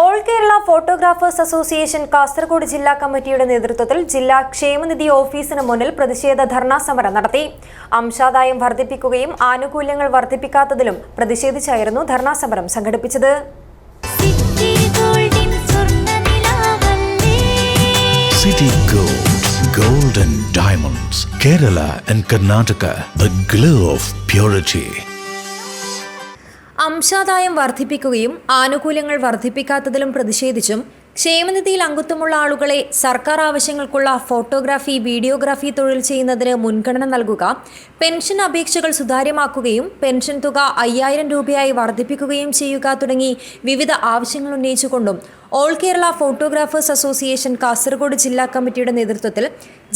All Kerala photographers association Kasaragod ജില്ലാ കമ്മിറ്റിയുടെ നേതൃത്വത്തിൽ ജില്ലാ ക്ഷേമനിധി ഓഫീസിന് മുന്നിൽ പ്രതിഷേധ ധർണാ സമരം നടത്തി. അംശാദായം വർദ്ധിപ്പിക്കുകയും ആനുകൂല്യങ്ങൾ വർദ്ധിപ്പിക്കാത്തതിലും പ്രതിഷേധിച്ചായിരുന്നു ധർണാ സമരം സംഘടിപ്പിച്ചത്. City Gold, Gold and Diamonds, Kerala and Karnataka, the glow of purity. അംശാദായം വർദ്ധിപ്പിക്കുകയും ആനുകൂല്യങ്ങൾ വർദ്ധിപ്പിക്കാത്തതിലും പ്രതിഷേധിച്ചും ക്ഷേമനിധിയിൽ അംഗത്വമുള്ള ആളുകളെ സർക്കാർ ആവശ്യങ്ങൾക്കുള്ള ഫോട്ടോഗ്രാഫി വീഡിയോഗ്രാഫി തൊഴിൽ ചെയ്യുന്നതിന് മുൻഗണന നൽകുക പെൻഷൻ അപേക്ഷകൾ സുതാര്യമാക്കുകയും പെൻഷൻ തുക അയ്യായിരം രൂപയായി വർദ്ധിപ്പിക്കുകയും ചെയ്യുക തുടങ്ങി വിവിധ ആവശ്യങ്ങൾ ഉന്നയിച്ചുകൊണ്ടും all Kerala photographers association Kasaragod ജില്ലാ കമ്മിറ്റിയുടെ നേതൃത്വത്തിൽ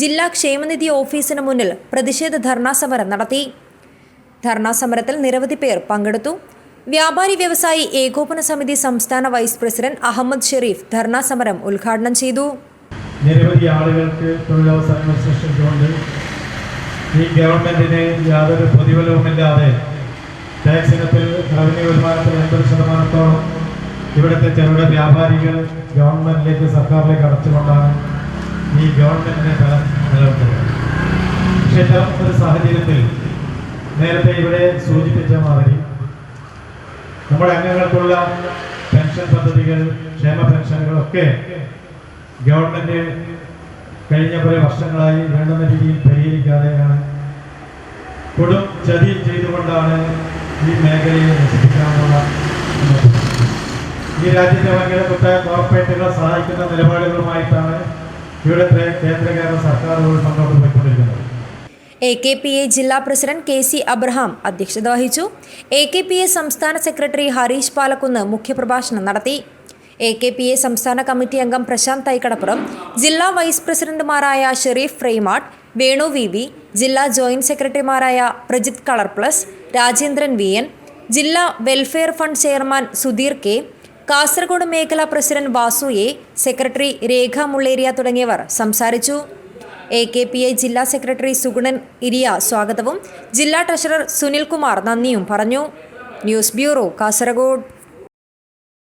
ജില്ലാ ക്ഷേമനിധി ഓഫീസിന് മുന്നിൽ പ്രതിഷേധ ധർണാ സമരം നടത്തി. ധർണാ സമരത്തിൽ നിരവധി പേർ പങ്കെടുത്തു. വ്യാപാരി വ്യവസായി ഏകോപന സമിതി സംസ്ഥാന വൈസ് പ്രസിഡന്റ് അഹമ്മദ് ഷെരീഫ് ധർണാ സമരം ഉദ്ഘാടനം ചെയ്തു. നിരവധി ആളുകൾക്ക് തൊഴിലവസരങ്ങൾ സൃഷ്ടിച്ചുകൊണ്ട് ഈ ഗവൺമെന്റിന് യാതൊരു പ്രതിഫലവുമില്ലാതെ ടാക്സ് ഇനത്തിൽ റവന്യൂ വരുമാനത്തിൽ എൺപത് ശതമാനത്തോളം ഇവിടുത്തെ ചെറുകിട വ്യാപാരികൾ ഗവൺമെന്റിലേക്ക് സർക്കാരിലേക്ക് അടച്ചുകൊണ്ടാണ് ഈ ഗവൺമെന്റിനെ നിലനിർത്തുന്നത്. പക്ഷേ ഇത്തരം ഒരു സാഹചര്യത്തിൽ നേരത്തെ ഇവിടെ സൂചിപ്പിച്ച മാതിരി നമ്മുടെ അംഗങ്ങൾക്കുള്ള പെൻഷൻ പദ്ധതികൾ ക്ഷേമ പെൻഷനുകളൊക്കെ ഗവൺമെന്റ് കഴിഞ്ഞ കുറേ വർഷങ്ങളായി വേണ്ടുന്ന രീതിയിൽ പരിഹരിക്കാതെയാണ് കൊടും ചതി ചെയ്തുകൊണ്ടാണ് ഈ മേഖലയെ നശിപ്പിക്കാനുള്ള ഈ രാജ്യത്തെ വൻകിടപ്പെട്ട കോർപ്പറേറ്റുകളെ സഹായിക്കുന്ന നിലപാടുകളുമായിട്ടാണ് ഇവിടുത്തെ കേന്ദ്ര കേരള സർക്കാരുകൾ മുന്നോട്ട് പോയിക്കൊണ്ടിരിക്കുന്നത്. എ കെ പി എ ജില്ലാ പ്രസിഡന്റ് കെ സി അബ്രഹാം അധ്യക്ഷത വഹിച്ചു. എ കെ പി എ സംസ്ഥാന സെക്രട്ടറി ഹരീഷ് പാലക്കുന്ന് മുഖ്യപ്രഭാഷണം നടത്തി. എ കെ പി എ സംസ്ഥാന കമ്മിറ്റി അംഗം പ്രശാന്ത് തൈക്കടപ്പുറം ജില്ലാ വൈസ് പ്രസിഡന്റുമാരായ ഷെരീഫ് ഫ്രെയ്മാട്ട് വേണു വി വി ജില്ലാ ജോയിന്റ് സെക്രട്ടറിമാരായ Prajith colour plus Rajendran V N ജില്ലാ welfare fund chairman Sudheer K Kasaragod മേഖലാ president Vasu A secretary Rekha Mulleria തുടങ്ങിയവർ സംസാരിച്ചു. എ കെ പി ഐ ജില്ലാ സെക്രട്ടറി സുഗുണൻ ഇരിയ സ്വാഗതവും. ജില്ലാ ട്രഷറർ സുനിൽകുമാർ നന്ദിയും പറഞ്ഞു. News bureau Kasaragod.